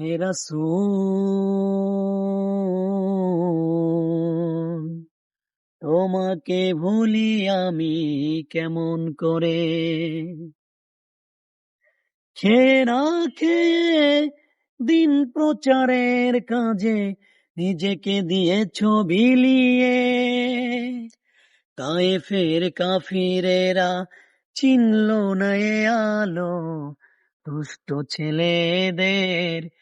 হেরাসুন তোমাকে ভুলি আমি কেমন করে? খেয়ে খেয়ে দিন প্রচারের কাজে নিজেকে দিয়েছ বিলিয়ে তাই ফের কাফিরেরা চিনল না আলো, দুষ্ট ছেলেদের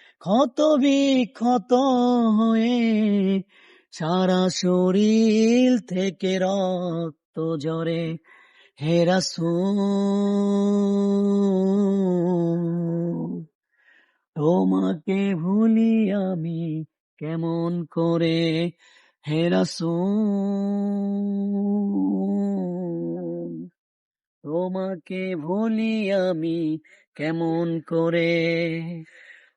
ক্ষত বিক্ষত হয়ে সারা শরীর থেকে রক্ত জরে হেরাসুন তোমাকে ভুলি আমি কেমন করে হেরাসুন তোমাকে ভুলি আমি কেমন করে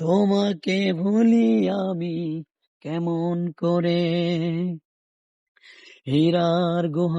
তোমাকে ভুলি আমি কেমন করে? হীরার গুহা